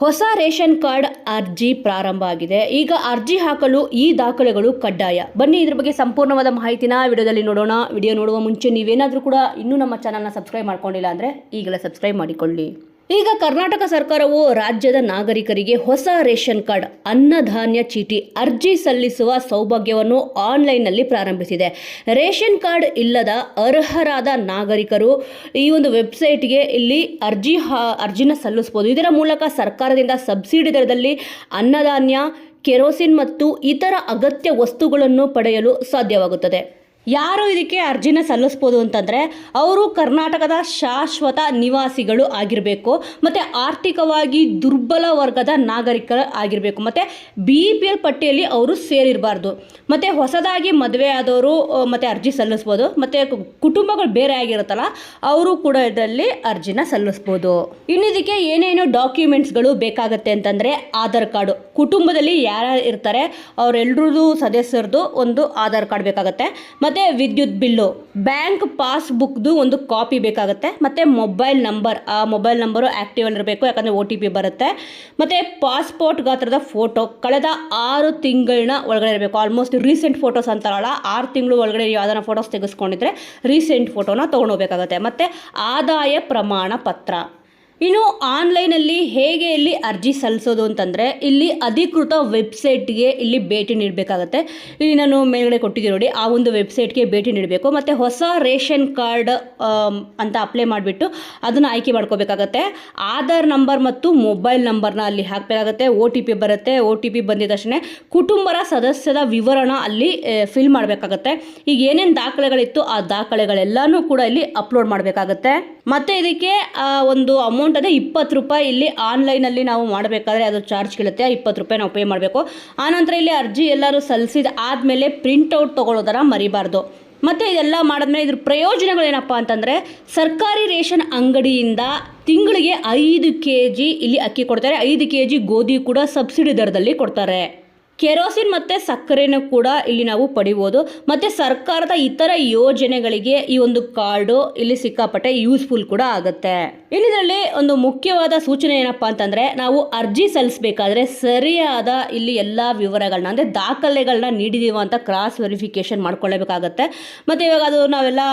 ಹೊಸ ration card ಅರ್ಜಿ ಪ್ರಾರಂಭ ಆಗಿದೆ. ಈಗ ಅರ್ಜಿ ಹಾಕಲು ಈ ದಾಖಲೆಗಳು ಕಡ್ಡಾಯ. ಬನ್ನಿ ಇದ್ರ ಬಗ್ಗೆ ಸಂಪೂರ್ಣವಾದ ಮಾಹಿತಿನ ವಿಡಿಯೋದಲ್ಲಿ ನೋಡೋಣ. ವಿಡಿಯೋ ನೋಡುವ ಮುಂಚೆ ನೀವೇನಾದರೂ ಕೂಡ ಇನ್ನೂ ನಮ್ಮ ಚಾನಲ್ನ ಸಬ್ಸ್ಕ್ರೈಬ್ ಮಾಡ್ಕೊಂಡಿಲ್ಲ ಅಂದರೆ ಈಗಲೇ ಸಬ್ಸ್ಕ್ರೈಬ್ ಮಾಡಿಕೊಳ್ಳಿ. ಈಗ ಕರ್ನಾಟಕ ಸರ್ಕಾರವು ರಾಜ್ಯದ ನಾಗರಿಕರಿಗೆ ಹೊಸ ರೇಷನ್ ಕಾರ್ಡ್, ಅನ್ನಧಾನ್ಯ ಚೀಟಿ ಅರ್ಜಿ ಸಲ್ಲಿಸುವ ಸೌಭಾಗ್ಯವನ್ನು ಆನ್ಲೈನ್ನಲ್ಲಿ ಪ್ರಾರಂಭಿಸಿದೆ. ರೇಷನ್ ಕಾರ್ಡ್ ಇಲ್ಲದ ಅರ್ಹರಾದ ನಾಗರಿಕರು ಈ ಒಂದು ವೆಬ್ಸೈಟ್ಗೆ ಇಲ್ಲಿ ಅರ್ಜಿ ಅರ್ಜಿನ ಸಲ್ಲಿಸ್ಬೋದು ಇದರ ಮೂಲಕ ಸರ್ಕಾರದಿಂದ ಸಬ್ಸಿಡಿ ದರದಲ್ಲಿ ಅನ್ನಧಾನ್ಯ, ಕೆರೋಸಿನ್ ಮತ್ತು ಇತರ ಅಗತ್ಯ ವಸ್ತುಗಳನ್ನು ಪಡೆಯಲು ಸಾಧ್ಯವಾಗುತ್ತದೆ. ಯಾರು ಇದಕ್ಕೆ ಅರ್ಜಿನ ಸಲ್ಲಿಸ್ಬೋದು ಅಂತಂದರೆ ಅವರು ಕರ್ನಾಟಕದ ಶಾಶ್ವತ ನಿವಾಸಿಗಳು ಆಗಿರಬೇಕು, ಮತ್ತು ಆರ್ಥಿಕವಾಗಿ ದುರ್ಬಲ ವರ್ಗದ ನಾಗರಿಕರು ಆಗಿರಬೇಕು, ಮತ್ತು ಬಿ ಪಿ ಎಲ್ ಪಟ್ಟಿಯಲ್ಲಿ ಅವರು ಸೇರಿರಬಾರ್ದು. ಮತ್ತು ಹೊಸದಾಗಿ ಮದುವೆ ಆದವರು ಮತ್ತು ಅರ್ಜಿ ಸಲ್ಲಿಸ್ಬೋದು, ಮತ್ತು ಕುಟುಂಬಗಳು ಬೇರೆ ಆಗಿರುತ್ತಲ್ಲ, ಅವರು ಕೂಡ ಇದರಲ್ಲಿ ಅರ್ಜಿನ ಸಲ್ಲಿಸ್ಬೋದು. ಇನ್ನು ಇದಕ್ಕೆ ಏನೇನು ಡಾಕ್ಯುಮೆಂಟ್ಸ್ಗಳು ಬೇಕಾಗುತ್ತೆ ಅಂತಂದರೆ ಆಧಾರ್ ಕಾರ್ಡು. ಕುಟುಂಬದಲ್ಲಿ ಯಾರು ಇರ್ತಾರೆ ಅವರೆಲ್ಲರದು ಸದಸ್ಯರದು ಒಂದು ಆಧಾರ್ ಕಾರ್ಡ್ ಬೇಕಾಗುತ್ತೆ ವಿದ್ಯುತ್ ಬಿಲ್ಲು. ಬ್ಯಾಂಕ್ ಪಾಸ್ಬುಕ್ದು ಒಂದು ಕಾಪಿ ಬೇಕಾಗುತ್ತೆ, ಮತ್ತು ಮೊಬೈಲ್ ನಂಬರ್, ಆ ಮೊಬೈಲ್ ನಂಬರು ಇರಬೇಕು, ಯಾಕಂದರೆ ಒ ಟಿ ಪಿ ಬರುತ್ತೆ. ಮತ್ತು ಪಾಸ್ಪೋರ್ಟ್ ಗಾತ್ರದ ಫೋಟೋ, ಕಳೆದ ಆರು ತಿಂಗಳನ್ನ ಒಳಗಡೆ ಇರಬೇಕು. ಆಲ್ಮೋಸ್ಟ್ ರೀಸೆಂಟ್ ಫೋಟೋಸ್ ಅಂತಾರಲ್ಲ, ಆರು ತಿಂಗಳು ಒಳಗಡೆ ಯಾವ್ದಾರ ಫೋಟೋಸ್ ತೆಗೆಸ್ಕೊಂಡಿದ್ರೆ ರೀಸೆಂಟ್ ಫೋಟೋನ ತೊಗೊಂಡೋಗ್ಬೇಕಾಗತ್ತೆ ಮತ್ತು ಆದಾಯ ಪ್ರಮಾಣ ಪತ್ರ. ಇನ್ನು ಆನ್ಲೈನಲ್ಲಿ ಹೇಗೆ ಇಲ್ಲಿ ಅರ್ಜಿ ಸಲ್ಲಿಸೋದು ಅಂತಂದರೆ, ಇಲ್ಲಿ ಅಧಿಕೃತ ವೆಬ್ಸೈಟ್ಗೆ ಇಲ್ಲಿ ಭೇಟಿ ನೀಡಬೇಕಾಗತ್ತೆ. ಇಲ್ಲಿ ನಾನು ಮೇಲ್ಗಡೆ ಕೊಟ್ಟಿದ್ದೀನಿ ನೋಡಿ, ಆ ಒಂದು ವೆಬ್ಸೈಟ್ಗೆ ಭೇಟಿ ನೀಡಬೇಕು. ಮತ್ತು ಹೊಸ ರೇಷನ್ ಕಾರ್ಡ್ ಅಂತ ಅಪ್ಲೈ ಮಾಡಿಬಿಟ್ಟು ಅದನ್ನು ಆಯ್ಕೆ ಮಾಡ್ಕೋಬೇಕಾಗತ್ತೆ. ಆಧಾರ್ ನಂಬರ್ ಮತ್ತು ಮೊಬೈಲ್ ನಂಬರ್ನ ಅಲ್ಲಿ ಹಾಕಬೇಕಾಗತ್ತೆ. ಒ ಟಿ ಪಿ ಬರುತ್ತೆ. ಒ ಟಿ ಪಿ ಬಂದಿದ ತಕ್ಷಣ ಕುಟುಂಬರ ಸದಸ್ಯದ ವಿವರಣ ಅಲ್ಲಿ ಫಿಲ್ ಮಾಡಬೇಕಾಗತ್ತೆ. ಈಗ ಏನೇನು ದಾಖಲೆಗಳಿತ್ತು, ಆ ದಾಖಲೆಗಳೆಲ್ಲನೂ ಕೂಡ ಇಲ್ಲಿ ಅಪ್ಲೋಡ್ ಮಾಡಬೇಕಾಗತ್ತೆ. ಮತ್ತು ಇದಕ್ಕೆ ಒಂದು ಅಮೌಂಟ್ ಅದೇ ಇಪ್ಪತ್ತು ರೂಪಾಯಿ ಇಲ್ಲಿ ಆನ್ಲೈನಲ್ಲಿ ನಾವು ಮಾಡಬೇಕಾದ್ರೆ ಅದು ಚಾರ್ಜ್ ಕೇಳುತ್ತೆ, ಇಪ್ಪತ್ತು ರೂಪಾಯಿ ನಾವು ಪೇ ಮಾಡಬೇಕು. ಆನಂತರ ಇಲ್ಲಿ ಅರ್ಜಿ ಎಲ್ಲರೂ ಸಲ್ಲಿಸಿದ ಆದಮೇಲೆ ಪ್ರಿಂಟೌಟ್ ತೊಗೊಳ್ಳೋದರ ಮರಿಬಾರ್ದು. ಮತ್ತು ಇದೆಲ್ಲ ಮಾಡಿದ್ಮೇಲೆ ಇದ್ರ ಪ್ರಯೋಜನಗಳೇನಪ್ಪ ಅಂತಂದರೆ, ಸರ್ಕಾರಿ ರೇಷನ್ ಅಂಗಡಿಯಿಂದ ತಿಂಗಳಿಗೆ ಐದು ಕೆ ಜಿ ಇಲ್ಲಿ ಅಕ್ಕಿ ಕೊಡ್ತಾರೆ. ಐದು ಕೆ ಜಿ ಗೋಧಿ ಕೂಡ ಸಬ್ಸಿಡಿ ದರದಲ್ಲಿ ಕೊಡ್ತಾರೆ. ಕೆರೋಸಿನ್ ಮತ್ತು ಸಕ್ಕರೆನೂ ಕೂಡ ಇಲ್ಲಿ ನಾವು ಪಡಿಬೋದು. ಮತ್ತು ಸರ್ಕಾರದ ಇತರ ಯೋಜನೆಗಳಿಗೆ ಈ ಒಂದು ಕಾರ್ಡು ಇಲ್ಲಿ ಸಿಕ್ಕಾಪಟ್ಟೆ ಯೂಸ್ಫುಲ್ ಕೂಡ ಆಗುತ್ತೆ. ಇನ್ನಿದರಲ್ಲಿ ಒಂದು ಮುಖ್ಯವಾದ ಸೂಚನೆ ಏನಪ್ಪ ಅಂತಂದರೆ, ನಾವು ಅರ್ಜಿ ಸಲ್ಲಿಸಬೇಕಾದ್ರೆ ಸರಿಯಾದ ಇಲ್ಲಿ ಎಲ್ಲ ವಿವರಗಳನ್ನ ಅಂದರೆ ದಾಖಲೆಗಳನ್ನ ನೀಡಿದೀವ ಅಂತ ಕ್ರಾಸ್ ವೆರಿಫಿಕೇಷನ್ ಮಾಡ್ಕೊಳ್ಳೇಬೇಕಾಗತ್ತೆ ಮತ್ತು ಇವಾಗ ಅದು ನಾವೆಲ್ಲ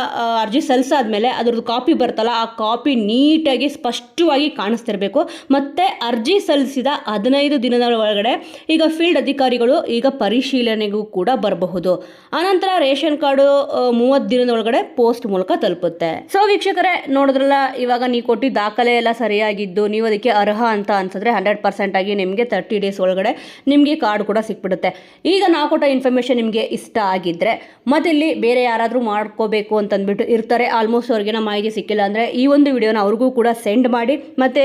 ಅರ್ಜಿ ಸಲ್ಲಿಸಾದ್ಮೇಲೆ ಅದ್ರದ್ದು ಕಾಪಿ ಬರ್ತಲ್ಲ, ಆ ಕಾಪಿ ನೀಟಾಗಿ ಸ್ಪಷ್ಟವಾಗಿ ಕಾಣಿಸ್ತಿರಬೇಕು. ಮತ್ತು ಅರ್ಜಿ ಸಲ್ಲಿಸಿದ ಹದಿನೈದು ದಿನದ ಒಳಗಡೆ ಈಗ ಫೀಲ್ಡ್ ಅಧಿಕಾರಿಗಳು ಈಗ ಪರಿಶೀಲನೆಗೂ ಕೂಡ ಬರಬಹುದು. ಆನಂತರ ರೇಷನ್ ಕಾರ್ಡು ಮೂವತ್ತು ದಿನದ ಒಳಗಡೆ ಪೋಸ್ಟ್ ಮೂಲಕ ತಲುಪುತ್ತೆ. ಸೊ ವೀಕ್ಷಕರೇ, ನೋಡಿದ್ರಲ್ಲ, ಇವಾಗ ನೀವು ದಾಖಲೆ ಎಲ್ಲ ಸರಿಯಾಗಿದ್ದು ನೀವು ಅದಕ್ಕೆ ಅರ್ಹ ಅಂತ ಅನ್ಸಿದ್ರೆ ಹಂಡ್ರೆಡ್ ಪರ್ಸೆಂಟಾಗಿ ನಿಮಗೆ ತರ್ಟಿ ಡೇಸ್ ಒಳಗಡೆ ನಿಮಗೆ ಕಾರ್ಡ್ ಕೂಡ ಸಿಕ್ಬಿಡುತ್ತೆ. ಈಗ ನಾವು ಕೊಟ್ಟ ಇನ್ಫಾರ್ಮೇಷನ್ ನಿಮಗೆ ಇಷ್ಟ ಆಗಿದ್ದರೆ ಮತ್ತೆ ಇಲ್ಲಿ ಬೇರೆ ಯಾರಾದರೂ ಮಾಡ್ಕೋಬೇಕು ಅಂತಂದ್ಬಿಟ್ಟು ಇರ್ತಾರೆ. ಆಲ್ಮೋಸ್ಟ್ ಅವ್ರಿಗೇನೋ ಮಾಹಿತಿ ಸಿಕ್ಕಿಲ್ಲ ಅಂದರೆ ಈ ಒಂದು ವಿಡಿಯೋನ ಅವ್ರಿಗೂ ಕೂಡ ಸೆಂಡ್ ಮಾಡಿ, ಮತ್ತು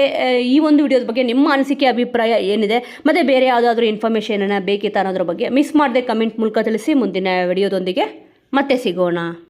ಈ ಒಂದು ವಿಡಿಯೋದ ಬಗ್ಗೆ ನಿಮ್ಮ ಅನಿಸಿಕೆ, ಅಭಿಪ್ರಾಯ ಏನಿದೆ, ಮತ್ತು ಬೇರೆ ಯಾವುದಾದ್ರೂ ಇನ್ಫಾರ್ಮೇಷನನ್ನು ಬೇಕಿತ್ತು ಅನ್ನೋದ್ರ ಬಗ್ಗೆ ಮಿಸ್ ಮಾಡದೆ ಕಮೆಂಟ್ ಮೂಲಕ ತಿಳಿಸಿ ಮುಂದಿನ ವಿಡಿಯೋದೊಂದಿಗೆ ಮತ್ತೆ ಸಿಗೋಣ.